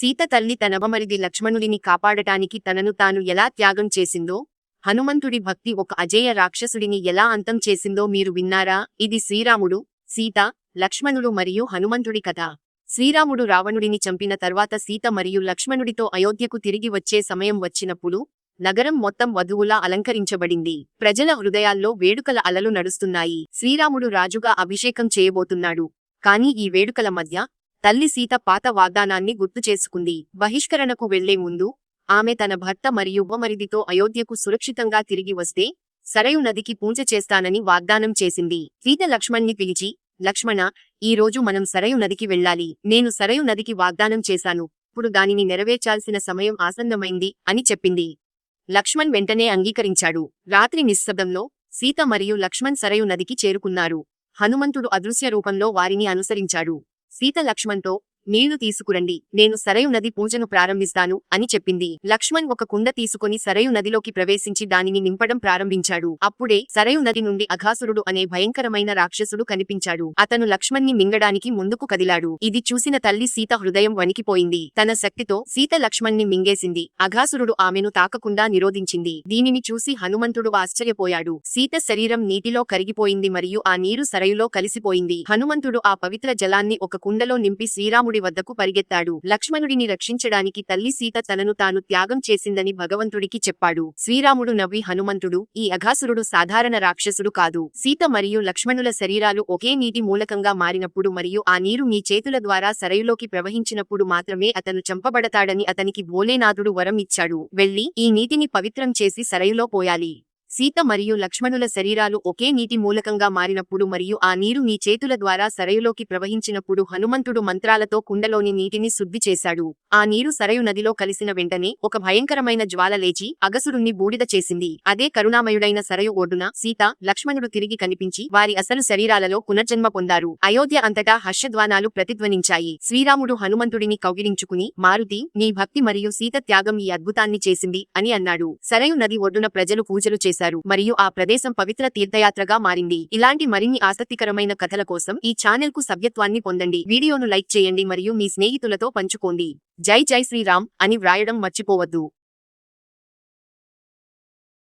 సీత తల్లి తన లక్ష్మణుడిని కాపాడటానికి తనను తాను ఎలా త్యాగం చేసిందో హనుమంతుడి భక్తి ఒక అజేయ రాక్షసుడిని ఎలా అంతం చేసిందో మీరు విన్నారా? ఇది శ్రీరాముడు సీత లక్ష్మణుడు మరియు హనుమంతుడి కథ. శ్రీరాముడు రావణుడిని చంపిన తర్వాత సీత మరియు లక్ష్మణుడితో అయోధ్యకు తిరిగి వచ్చే సమయం వచ్చినప్పుడు నగరం మొత్తం వధువులా అలంకరించబడింది. ప్రజల హృదయాల్లో వేడుకల అలలు నడుస్తున్నాయి. శ్రీరాముడు రాజుగా అభిషేకం చేయబోతున్నాడు. కాని ఈ వేడుకల మధ్య తల్లి సీత పాత వాగ్దానాన్ని గుర్తు చేసుకుంది. బహిష్కరణకు వెళ్ళే ముందు ఆమె తన భర్త మరియు ఉపమరిదితో అయోధ్యకు సురక్షితంగా తిరిగి వస్తే సరయు నదికి పూజ చేస్తానని వాగ్దానం చేసింది. సీత లక్ష్మణ్ణి పిలిచి లక్ష్మణ ఈ రోజు మనం సరయు నదికి వెళ్ళాలి. నేను సరయు నదికి వాగ్దానం చేశాను. ఇప్పుడు దానిని నెరవేర్చాల్సిన సమయం ఆసన్నమైంది అని చెప్పింది. లక్ష్మణ్ వెంటనే అంగీకరించాడు. రాత్రి నిశ్శబ్దంలో సీత మరియు లక్ష్మణ్ సరయు నదికి చేరుకున్నారు. హనుమంతుడు అదృశ్య రూపంలో వారిని అనుసరించాడు. సీత లక్ష్మణ్తో నీళ్ళు తీసుకురండి నేను సరయు నది పూజను ప్రారంభిస్తాను అని చెప్పింది. లక్ష్మణ్ ఒక కుండ తీసుకుని సరయు నదిలోకి ప్రవేశించి దానిని నింపడం ప్రారంభించాడు. అప్పుడే సరయు నది నుండి అఘాసురుడు అనే భయంకరమైన రాక్షసుడు కనిపించాడు. అతను లక్ష్మణ్ణి మింగడానికి ముందుకు కదిలాడు. ఇది చూసిన తల్లి సీత హృదయం వణికిపోయింది. తన శక్తితో సీత లక్ష్మణ్ణి మింగేసింది. అఘాసురుడు ఆమెను తాకకుండా నిరోధించింది. దీనిని చూసి హనుమంతుడు ఆశ్చర్యపోయాడు. సీత శరీరం నీటిలో కరిగిపోయింది మరియు ఆ నీరు సరయులో కలిసిపోయింది. హనుమంతుడు ఆ పవిత్ర జలాన్ని ఒక కుండలో నింపి శ్రీరాముడి వద్దకు పరిగెత్తాడు. లక్ష్మణుడిని రక్షించడానికి తల్లి సీత తనను తాను త్యాగం చేసిందని భగవంతుడికి చెప్పాడు. శ్రీరాముడు నవ్వి హనుమంతుడు ఈ అఘాసురుడు సాధారణ రాక్షసుడు కాదు. సీత మరియు లక్ష్మణుల శరీరాలు ఒకే నీటి మూలకంగా మారినప్పుడు మరియు ఆ నీరు మీ చేతుల ద్వారా సరయులోకి ప్రవహించినప్పుడు మాత్రమే అతను చంపబడతాడని అతనికి భోలేనాథుడు వరం ఇచ్చాడు. వెళ్ళి ఈ నీటిని పవిత్రం చేసి సరయులో పోయాలి. సీత మరియు లక్ష్మణుల శరీరాలు ఒకే నీటి మూలకంగా మారినప్పుడు మరియు ఆ నీరు నీ చేతుల ద్వారా సరయులోకి ప్రవహించినప్పుడు హనుమంతుడు మంత్రాలతో కుండలోని నీటిని శుద్ధి చేశాడు. ఆ నీరు సరయు నదిలో కలిసిన వెంటనే ఒక భయంకరమైన జ్వాల లేచి అగసురుణ్ణి బూడిద చేసింది. అదే కరుణామయుడైన సరయు ఒడ్డున సీత లక్ష్మణుడు తిరిగి కనిపించి వారి అసలు శరీరాలలో పునర్జన్మ పొందారు. అయోధ్య అంతటా హర్షధ్వానాలు ప్రతిధ్వనించాయి. శ్రీరాముడు హనుమంతుడిని కౌగిలించుకుని మారుతి నీ భక్తి మరియు సీత త్యాగం ఈ అద్భుతాన్ని చేసింది అని అన్నాడు. సరయు నది ఒడ్డున ప్రజలు పూజలు చేశారు. మరియు ఆ ప్రదేశం పవిత్ర తీర్థయాత్రగా మారింది. ఇలాంటి మరిన్ని ఆసక్తికరమైన కథల కోసం ఈ ఛానల్కు సభ్యత్వాన్ని పొందండి. వీడియోను లైక్ చేయండి మరియు మీ స్నేహితులతో పంచుకోండి. జై జై శ్రీరామ్ అని వ్రాయడం మర్చిపోవద్దు.